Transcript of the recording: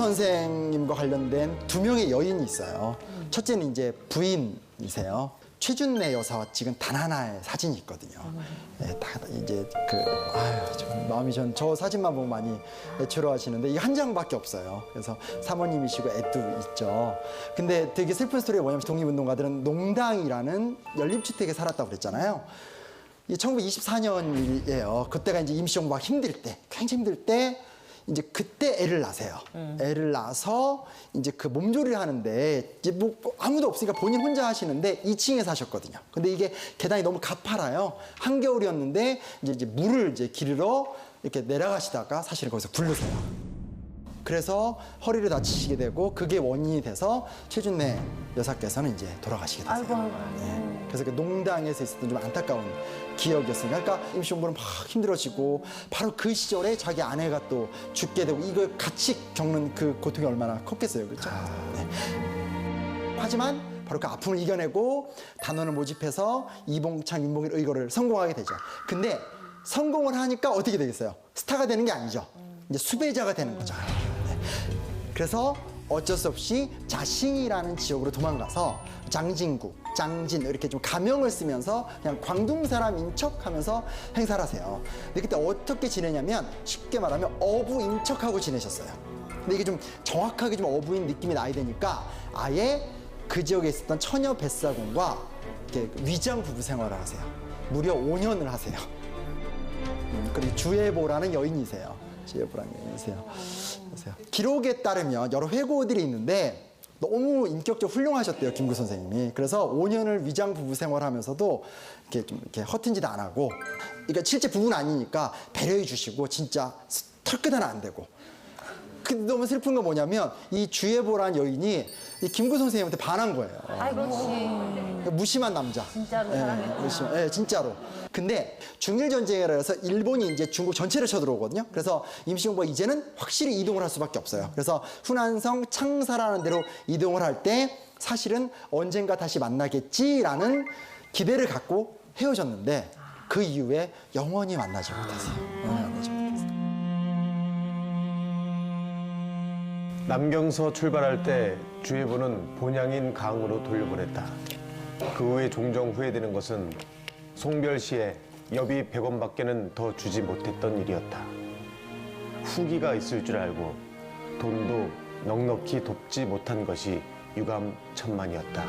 선생님과 관련된 두 명의 여인이 있어요. 첫째는 이제 부인이세요. 최준내 여사와 찍은 단 하나의 사진이 있거든요. 네, 다 이제 그 아유 좀 마음이 전 저 사진만 보면 많이 애처로하시는데 이게 한 장밖에 없어요. 그래서 사모님이시고 애도 있죠. 근데 되게 슬픈 스토리가 뭐냐면 독립운동가들은 농당이라는 연립주택에 살았다고 그랬잖아요. 이 1924년이에요. 그때가 이제 임시정부가 힘들 때, 굉장히 힘들 때 이제 그때 애를 낳으세요. 애를 낳아서 이제 그 몸조리를 하는데 이제 뭐 아무도 없으니까 본인 혼자 하시는데 2층에 사셨거든요. 근데 이게 계단이 너무 가파라요. 한겨울이었는데 이제, 이제 물을 이제 기르러 이렇게 내려가시다가 사실은 거기서 굴르세요. 그래서 허리를 다치시게 되고 그게 원인이 돼서 최준내 여사께서는 이제 돌아가시게 되세요. 아이고, 아이고. 네. 그래서 그 농당에서 있었던 좀 안타까운 기억이었습니다. 그러니까 임시공부는 막 힘들어지고 바로 그 시절에 자기 아내가 또 죽게 되고 이걸 같이 겪는 그 고통이 얼마나 컸겠어요. 그렇죠? 네. 하지만 바로 그 아픔을 이겨내고 단원을 모집해서 이봉창, 윤봉일 의거를 성공하게 되죠. 근데 성공을 하니까 어떻게 되겠어요? 스타가 되는 게 아니죠. 이제 수배자가 되는 거죠. 네. 그래서 어쩔 수 없이 자신이라는 지역으로 도망가서 장진구, 장진 이렇게 좀 가명을 쓰면서 그냥 광둥 사람인 척하면서 행사를 하세요. 근데 그때 어떻게 지내냐면 쉽게 말하면 어부인 척하고 지내셨어요. 근데 이게 좀 정확하게 좀 어부인 느낌이 나야 되니까 아예 그 지역에 있었던 처녀 뱃사공과 이렇게 위장 부부 생활을 하세요. 무려 5년을 하세요. 음, 그리고 주예보라는 여인이세요. 그러세요. 기록에 따르면 여러 회고들이 있는데 너무 인격적으로 훌륭하셨대요 김구 선생님이. 그래서 5년을 위장 부부 생활하면서도 이렇게 좀 이렇게 허튼 짓 안 하고, 그러니까 실제 부부는 아니니까 배려해 주시고 진짜 털끝 하나 안 되고. 근데 너무 슬픈 건 뭐냐면 이 주예보라는 여인이 이 김구 선생님한테 반한 거예요. 아이고. 그러니까 무심한 남자. 진짜로 예. 무심, 예, 진짜로. 근데 중일 전쟁이라 해서 일본이 이제 중국 전체를 쳐들어오거든요. 그래서 임시정부가 이제는 확실히 이동을 할 수밖에 없어요. 그래서 훈안성 창사라는 데로 이동을 할 때 사실은 언젠가 다시 만나겠지라는 기대를 갖고 헤어졌는데 그 이후에 영원히 만나지 못했어요. 남경서 출발할 때 주예부는 본향인 강으로 돌려보냈다. 그 후에 종종 후회되는 것은 송별 시에 여비 100원밖에는 더 주지 못했던 일이었다. 후기가 있을 줄 알고 돈도 넉넉히 돕지 못한 것이 유감천만이었다.